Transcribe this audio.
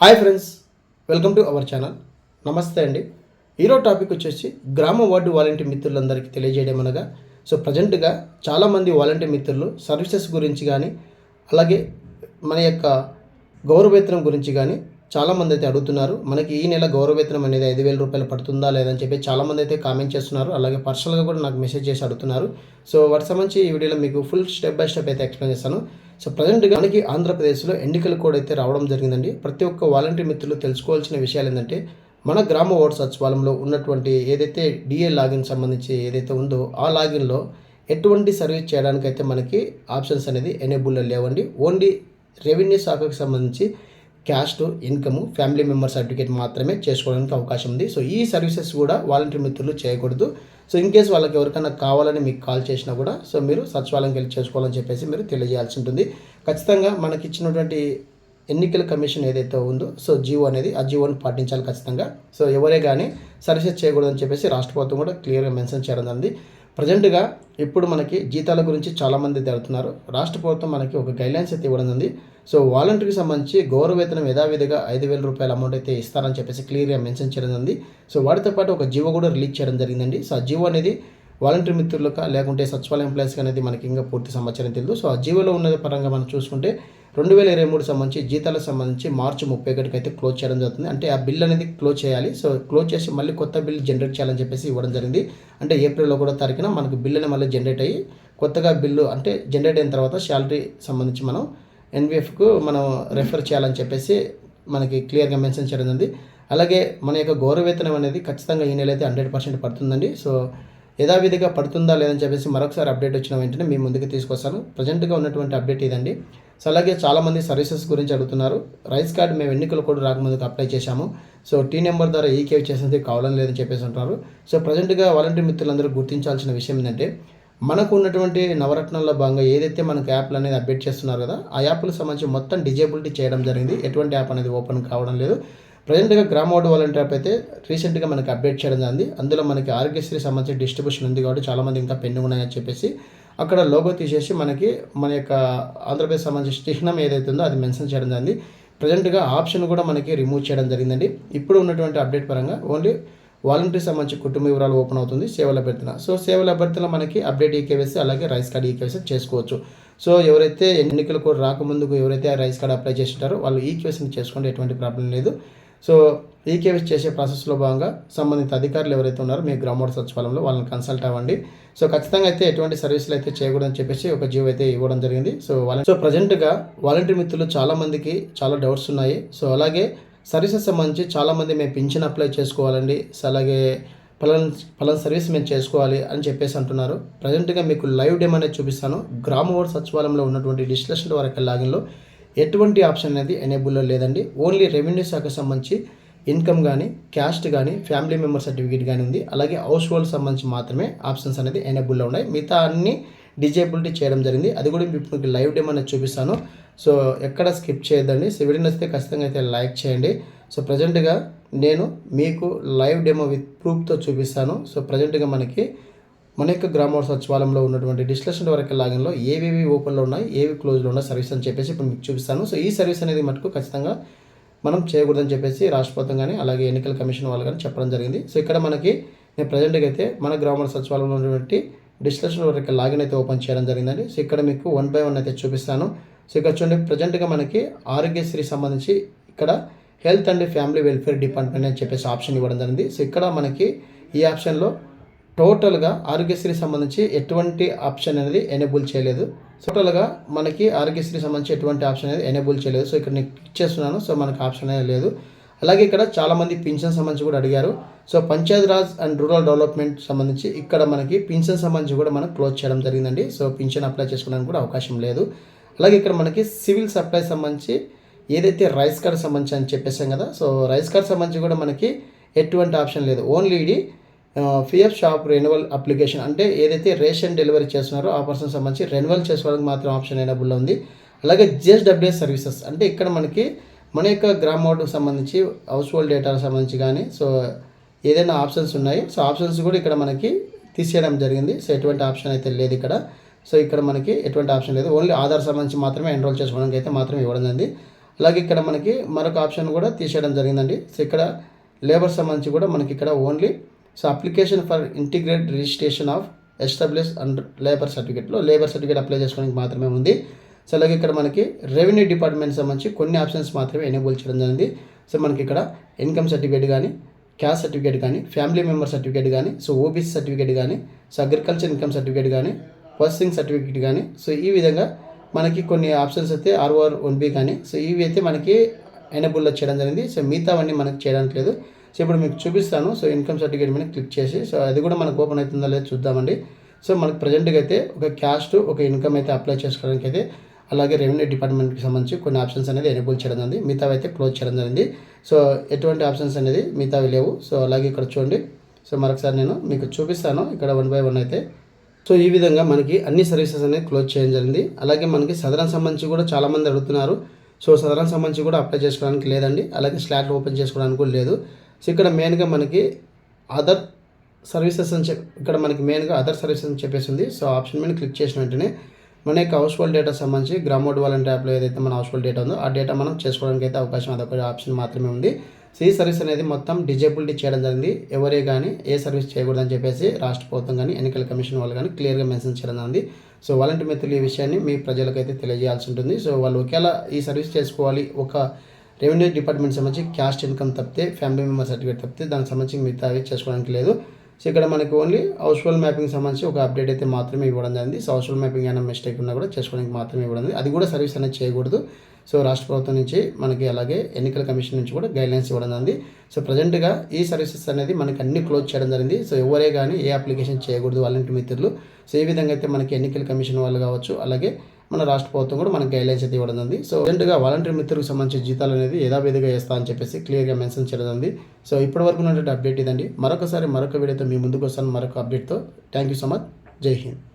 Hi friends welcome to our channel. నమస్తే అండి. ఈరోజు టాపిక్ వచ్చేసి గ్రామ వార్డు వాలంటీర్ మిత్రులందరికీ తెలియజేయడం అనగా సో ప్రజెంట్గా చాలామంది వాలంటీర్ మిత్రులు సర్వీసెస్ గురించి కానీ అలాగే మన యొక్క గౌరవేతనం గురించి కానీ చాలామంది అయితే అడుగుతున్నారు. మనకి ఈ నెల గౌరవేతనం అనేది ఐదు వేల రూపాయలు పడుతుందా లేదని చెప్పి చాలామంది అయితే కామెంట్ చేస్తున్నారు. అలాగే పర్సనల్గా కూడా నాకు మెసేజ్ చేసి అడుగుతున్నారు. సో వాటి సంబంధించి ఈ వీడియోలో మీకు ఫుల్ స్టెప్ బై స్టెప్ అయితే ఎక్స్ప్లెయిన్ చేస్తాను. సో ప్రజెంట్గా మనకి ఆంధ్రప్రదేశ్లో ఎన్నికలు కూడా అయితే రావడం జరిగిందండి. ప్రతి ఒక్క వాలంటీర్ మిత్రులు తెలుసుకోవాల్సిన విషయాలు ఏంటంటే మన గ్రామ ఓటు సచివాలయంలో ఉన్నటువంటి ఏదైతే డిఏ లాగిన్ సంబంధించి ఏదైతే ఉందో ఆ లాగిన్లో ఎటువంటి సర్వీస్ చేయడానికైతే మనకి ఆప్షన్స్ అనేది ఎనేబుల్లో లేవండి. ఓన్లీ రెవెన్యూ శాఖకు సంబంధించి caste income family member certificate మాత్రమే చేసుకోవడానికి అవకాశం ఉంది. సో ఈ సర్వీసెస్ కూడా వాలంటీర్ మిత్రులు చేయకూడదు. సో ఇన్ కేస్ వాళ్ళకి ఎవరికైనా కావాలని మీకు కాల్ చేసినా కూడా సో మీరు సచివాలయంకి వెళ్ళి చేసుకోవాలని చెప్పేసి మీరు తెలియజేయాల్సి ఉంటుంది. ఖచ్చితంగా మనకి ఇచ్చినటువంటి ఎన్నికల కమిషన్ ఏదైతే ఉందో సో జీవో అనేది ఆ జీవోని పాటించాలి ఖచ్చితంగా. సో ఎవరే కానీ సర్వీసెస్ చేయకూడదని చెప్పేసి రాష్ట్ర ప్రభుత్వం కూడా క్లియర్గా మెన్షన్ చేయడం జరిగింది. ప్రజెంట్గా ఇప్పుడు మనకి జీతాల గురించి చాలామంది తిడుతున్నారు రాష్ట్ర ప్రభుత్వం మనకి ఒక గైడ్లైన్స్ అయితే ఇవ్వడం ఉంది. సో వాలంటీర్కి సంబంధించి గౌరవేతనం యథావిధిగా ఐదు వేల రూపాయల అమౌంట్ అయితే ఇస్తారని చెప్పేసి క్లియర్గా మెన్షన్ చేయడం ఉంది. సో వాటితో పాటు ఒక జీవో కూడా రిలీజ్ చేయడం జరిగిందండి. సో ఆ జీవో అనేది వాలంటీర్ మిత్రులకు లేకుంటే సచివాలయం ఎంప్లాయీస్కి అనేది మనకి ఇంకా పూర్తి సమాచారం తెలియదు. సో ఆ జీవోలో ఉన్న పరంగా మనం చూసుకుంటే రెండు వేల ఇరవై మూడు సంబంధించి జీతాలకు సంబంధించి మార్చి ముప్పై ఒకటికి అయితే క్లోజ్ చేయడం జరుగుతుంది. అంటే ఆ బిల్ అనేది క్లోజ్ చేయాలి. సో క్లోజ్ చేసి మళ్ళీ కొత్త బిల్ జనరేట్ చేయాలని చెప్పేసి ఇవ్వడం జరిగింది. అంటే ఏప్రిల్ ఒకటో తారీఖున మనకు బిల్ అనేది మళ్ళీ జనరేట్ అయ్యి కొత్తగా బిల్లు అంటే జనరేట్ అయిన తర్వాత శాలరీ సంబంధించి మనం ఎన్విఎఫ్కు మనం రెఫర్ చేయాలని చెప్పేసి మనకి క్లియర్గా మెన్షన్ చేయడం జరిగింది. అలాగే మన యొక్క గౌరవేతనం అనేది ఖచ్చితంగా ఈ నెల అయితే హండ్రెడ్ పర్సెంట్ పడుతుందండి. సో యథావిధిగా పడుతుందా లేదని చెప్పేసి మరొకసారి అప్డేట్ వచ్చిన వెంటనే మీ ముందుకు తీసుకొస్తాను. ప్రజెంట్గా ఉన్నటువంటి అప్డేట్ ఇదండి. సో అలాగే చాలామంది సర్వీసెస్ గురించి అడుగుతున్నారు. రైస్ కార్డ్ మేము ఎన్నికలు కూడా రాకముందుకు అప్లై చేశాము. సో టీ నెంబర్ ద్వారా ఈ కేవ్ చేసేది కావాలని లేదని చెప్పేసి అంటున్నారు. సో ప్రజెంట్గా వాలంటీర్ మిత్రులందరూ గుర్తించాల్సిన విషయం ఏంటంటే మనకు ఉన్నటువంటి నవరత్నంలో భాగంగా ఏదైతే మనకు యాప్లు అనేది అప్డేట్ చేస్తున్నారు కదా ఆ యాప్లకు సంబంధించి మొత్తం డిజేబిలిటీ చేయడం జరిగింది. ఎటువంటి యాప్ అనేది ఓపెన్ కావడం లేదు. ప్రజెంట్గా గ్రామ వార్డు వాలంటీర్ అయితే రీసెంట్గా మనకి అప్డేట్ చేయడం జరిగింది. అందులో మనకి ఆరోగ్యశ్రీ సంబంధించిన డిస్ట్రిబ్యూషన్ ఉంది కాబట్టి చాలామంది ఇంకా పెండింగ్ ఉన్నాయని చెప్పేసి అక్కడ లోగో తీసేసి మనకి మన యొక్క ఆంధ్రప్రదేశ్ సంబంధించిన చిహ్నం ఏదైతే ఉందో అది మెన్షన్ చేయడం జరిగింది. ప్రజెంట్గా ఆప్షన్ కూడా మనకి రిమూవ్ చేయడం జరిగిందండి. ఇప్పుడు ఉన్నటువంటి అప్డేట్ పరంగా ఓన్లీ వాలంటీర్ సంబంధించి కుటుంబ వివరాలు ఓపెన్ అవుతుంది సేవల అభ్యర్థన. సో సేవల అభ్యర్థన మనకి update e K Y C అలాగే rice card e K Y C చేసుకోవచ్చు. సో ఎవరైతే ఎన్నికలు కూడా రాకముందుకు ఎవరైతే ఆ రైస్ కార్డ్ అప్లై చేసింటారో వాళ్ళు ఈకేవైసీని చేసుకుంటే ఎటువంటి ప్రాబ్లం లేదు. సో ఈకేవైసీ చేసే ప్రాసెస్లో భాగంగా సంబంధిత అధికారులు ఎవరైతే ఉన్నారో మీ గ్రామోడ సచివాలయంలో వాళ్ళని కన్సల్ట్ అవ్వండి. సో ఖచ్చితంగా అయితే ఎటువంటి సర్వీసులు అయితే చేయకూడదని చెప్పేసి ఒక జీవో అయితే ఇవ్వడం జరిగింది. సో వాళ్ళ సో ప్రజెంట్గా వాలంటీర్ మిత్రులు చాలామందికి చాలా డౌట్స్ ఉన్నాయి. సో అలాగే సర్వీసెస్ సంబంధించి చాలామంది మేము పింఛన్ అప్లై చేసుకోవాలండి. సో అలాగే పలాన్ పలాన్ సర్వీస్ మేము చేసుకోవాలి అని చెప్పేసి అంటున్నారు. ప్రజెంట్గా మీకు లైవ్ డెమ్ అనేది చూపిస్తాను. గ్రామ వార్డ్ సచివాలయంలో ఉన్నటువంటి డిస్కషన్ వరకు లాగిన్లో ఎటువంటి ఆప్షన్ అనేది ఎనేబుల్లో లేదండి. ఓన్లీ రెవెన్యూ శాఖకు సంబంధించి ఇన్కమ్ కానీ క్యాస్ట్ కానీ ఫ్యామిలీ మెంబర్ సర్టిఫికేట్ కానీ ఉంది. అలాగే హౌస్ హోల్డ్ సంబంధించి మాత్రమే ఆప్షన్స్ అనేది ఎనేబుల్లో ఉన్నాయి. మిగతా అన్ని డిజేబిలిటీ చేయడం జరిగింది. అది కూడా ఇప్పుడు మీకు లైవ్ డెమ్ అనేది చూపిస్తాను. సో ఎక్కడ స్కిప్ చేయొద్దండి. సో వీడియో నచ్చితే ఖచ్చితంగా అయితే లైక్ చేయండి. సో ప్రజెంట్గా నేను మీకు లైవ్ డెమో విత్ ప్రూఫ్తో చూపిస్తాను. సో ప్రజెంట్గా మనకి మన యొక్క గ్రామ సచివాలయంలో ఉన్నటువంటి డిస్లషన్ వరకు లాగిన్లో ఏవేవి ఓపెన్లో ఉన్నాయి ఏవి క్లోజ్లో ఉన్న సర్వీస్ అని చెప్పేసి ఇప్పుడు మీకు చూపిస్తాను. సో ఈ సర్వీస్ అనేది మటుకు ఖచ్చితంగా మనం చేయకూడదని చెప్పేసి రాష్ట్ర ప్రభుత్వం కానీ అలాగే ఎన్నికల కమిషన్ వాళ్ళు కానీ చెప్పడం జరిగింది. సో ఇక్కడ మనకి నేను ప్రజెంట్గా అయితే మన గ్రామ సచివాలయంలో ఉన్నటువంటి డిస్కషన్ వరకు లాగిన్ అయితే ఓపెన్ చేయడం జరిగిందండి. సో ఇక్కడ మీకు వన్ బై వన్ అయితే చూపిస్తాను. సో ఇక్కడ చూడండి ప్రజెంట్గా మనకి ఆరోగ్యశ్రీ సంబంధించి ఇక్కడ health and family welfare department అని చెప్పేసి ఆప్షన్ ఇవ్వడం జరిగింది. సో ఇక్కడ మనకి ఈ ఆప్షన్లో టోటల్గా ఆరోగ్యశ్రీ సంబంధించి ఎటువంటి ఆప్షన్ అనేది ఎనేబుల్ చేయలేదు. టోటల్గా మనకి ఆరోగ్యశ్రీ సంబంధించి ఎటువంటి ఆప్షన్ అనేది ఎనేబుల్ చేయలేదు. సో ఇక్కడ నేను క్లిక్ చేస్తున్నాను. సో మనకి ఆప్షన్ అనేది లేదు. అలాగే ఇక్కడ చాలామంది పింఛన్ సంబంధించి కూడా అడిగారు. So panchayat raj and rural development సంబంధించి ఇక్కడ మనకి పింఛన్ సంబంధించి కూడా మనం క్లోజ్ చేయడం జరిగిందండి. సో పింఛన్ అప్లై చేసుకోవడానికి కూడా అవకాశం లేదు. అలాగే ఇక్కడ మనకి సివిల్ సప్లై సంబంధించి ఏదైతే రైస్ కార్డ్ సంబంధించి అని చెప్పేసాం కదా. సో రైస్ కార్డ్ సంబంధించి కూడా మనకి ఎటువంటి ఆప్షన్ లేదు. ఓన్లీ ఇది పిఎఫ్ షాప్ రెన్యువల్ అప్లికేషన్ అంటే ఏదైతే రేషన్ డెలివరీ చేస్తున్నారో ఆ పర్సన్ సంబంధించి రెన్యువల్ చేసుకోవడానికి మాత్రం ఆప్షన్ ఎనబుల్ ఉంది. అలాగే జిఎస్డబ్ల్యూఎస్ సర్వీసెస్ అంటే ఇక్కడ మనకి మన యొక్క గ్రామ్ వార్డుకు సంబంధించి హౌస్ హోల్డ్ డేటాకు సంబంధించి కానీ సో ఏదైనా ఆప్షన్స్ ఉన్నాయి. సో ఆప్షన్స్ కూడా ఇక్కడ మనకి తీసేయడం జరిగింది. సో ఎటువంటి ఆప్షన్ అయితే లేదు ఇక్కడ. సో ఇక్కడ మనకి ఎటువంటి ఆప్షన్ లేదు. ఓన్లీ ఆధార్ సంబంధించి మాత్రమే ఎన్రోల్ చేసుకోవడానికి అయితే మాత్రం ఇవ్వడం జరిగింది. అలాగే ఇక్కడ మనకి మరొక ఆప్షన్ కూడా తీసేయడం జరిగిందండి. సో ఇక్కడ లేబర్ సంబంధించి కూడా మనకి ఇక్కడ only so application for integrate registration of establish and labour సర్టిఫికేట్లో లేబర్ సర్టిఫికేట్ అప్లై చేసుకోవడానికి మాత్రమే ఉంది. సో అలాగే ఇక్కడ మనకి రెవెన్యూ డిపార్ట్మెంట్ సంబంధించి కొన్ని ఆప్షన్స్ మాత్రమే ఎనేబుల్ చేయడం జరిగింది. సో మనకి ఇక్కడ ఇన్కమ్ సర్టిఫికేట్ కానీ క్యాస్ట్ సర్టిఫికేట్ కానీ ఫ్యామిలీ మెంబర్ సర్టిఫికేట్ కానీ so O B C certificate కానీ సో అగ్రికల్చర్ ఇన్కమ్ సర్టిఫికేట్ కానీ ప్రాసెసింగ్ సర్టిఫికేట్ కానీ సో ఈ విధంగా మనకి కొన్ని ఆప్షన్స్ అయితే R O R one B కానీ సో ఇవి అయితే మనకి ఎనబుల్లో చేయడం జరిగింది. సో మిగతావన్నీ మనకి చేయడానికి లేదు. సో ఇప్పుడు మీకు చూపిస్తాను. సో ఇన్కమ్ సర్టిఫికేట్ మీద క్లిక్ చేసి సో అది కూడా మనకు ఓపెన్ అవుతుందో లేదో చూద్దామండి. సో మనకు ప్రజెంట్గా అయితే ఒక క్యాస్ట్ ఒక ఇన్కమ్ అయితే అప్లై చేసుకోవడానికి అయితే అలాగే రెవెన్యూ డిపార్ట్మెంట్కి సంబంధించి కొన్ని ఆప్షన్స్ అనేది ఎనేబుల్ చేయడం జరిగింది. మిగతావి అయితే క్లోజ్ చేయడం జరిగింది. సో ఎటువంటి ఆప్షన్స్ అనేది మిగతావి లేవు. సో అలాగే ఇక్కడ చూడండి. సో మరొకసారి నేను మీకు చూపిస్తాను. ఇక్కడ వన్ బై వన్ అయితే. సో ఈ విధంగా మనకి అన్ని సర్వీసెస్ అనేది క్లోజ్ చేయడం జరిగింది. అలాగే మనకి సదరన్ సంబంధించి కూడా చాలామంది అడుగుతున్నారు. సో సదరన్ సంబంధించి కూడా అప్లై చేసుకోవడానికి లేదండి. అలాగే స్లాట్లు ఓపెన్ చేసుకోవడానికి కూడా లేదు. సో ఇక్కడ మెయిన్గా మనకి అదర్ సర్వీసెస్ అని చెప్పి ఇక్కడ మనకి మెయిన్గా అదర్ సర్వీసెస్ అని చెప్పేసి ఉంది. సో ఆప్షన్ మీద క్లిక్ చేసిన వెంటనే మన యొక్క హౌస్ హోల్డ్ డేటా సంబంధించి గ్రామోడ్ వాలంటీ యాప్లో ఏదైతే మన హౌస్ హోల్డ్ డేటా ఉందో ఆ డేటా మనం చేసుకోవడానికి అయితే అవకాశం అదొక ఆప్షన్ మాత్రమే ఉంది. సో ఈ సర్వీస్ అనేది మొత్తం డిజేబిలిటీ చేయడం జరిగింది. ఎవరే కానీ ఏ సర్వీస్ చేయకూడదని చెప్పేసి రాష్ట్ర ప్రభుత్వం కానీ ఎన్నికల కమిషన్ వాళ్ళు కానీ క్లియర్గా మెన్షన్ చేయడం జరిగింది. సో వాలంటీ మిత్రులు ఈ విషయాన్ని మీ ప్రజలకైతే తెలియజేయాల్సి ఉంటుంది. సో వాళ్ళు ఒకేలా ఈ సర్వీస్ చేసుకోవాలి. ఒక రెవెన్యూ డిపార్ట్మెంట్ సంబంధించి క్యాస్ట్ ఇన్కమ్ తప్పితే ఫ్యామిలీ మెంబర్ సర్టిఫికేట్ తప్పితే దానికి సంబంధించి మిగతా అవి చేసుకోవడానికి లేదు. సో ఇక్కడ మనకి ఓన్లీ హౌస్ హోల్డ్ మ్యాపింగ్ సంబంధించి ఒక అప్డేట్ అయితే మాత్రమే ఇవ్వడం జరిగింది. సో హౌస్ హోల్డ్ మ్యాపింగ్ అయినా మిస్టేక్ ఉన్నా కూడా చేసుకోవడానికి మాత్రమే ఇవ్వడం జరిగింది. అది కూడా సర్వీస్ అనేది చేయకూడదు. సో రాష్ట్ర ప్రభుత్వం నుంచి మనకి అలాగే ఎన్నికల కమిషన్ నుంచి కూడా గైడ్లైన్స్ ఇవ్వడం జరిగింది. సో ప్రజెంట్గా ఈ సర్వీసెస్ అనేది మనకి అన్ని క్లోజ్ చేయడం జరిగింది. సో ఎవరే కానీ ఏ అప్లికేషన్ చేయకూడదు వాళ్ళంటి మిత్రులు. సో ఈ విధంగా అయితే మనకి ఎన్నికల కమిషన్ వాళ్ళు కావచ్చు అలాగే మన రాష్ట్ర ప్రభుత్వం కూడా మనకి గైడ్లైన్స్ అయితే ఇవ్వడం ఉంది సో రెండుగా వాలంటీర్ మిత్రులకు సంబంధించిన జీతాలు అనేది యథావిధిగా వేస్తా అని చెప్పేసి క్లియర్గా మెన్షన్ చేయడం ఉంది సో ఇప్పటి వరకు ఉన్నటువంటి అప్డేట్ ఇదండి. మరొకసారి మరొక వీడియోతో మీ ముందుకు వస్తాను. మరొక అప్డేట్తో thank you so much Jai Hind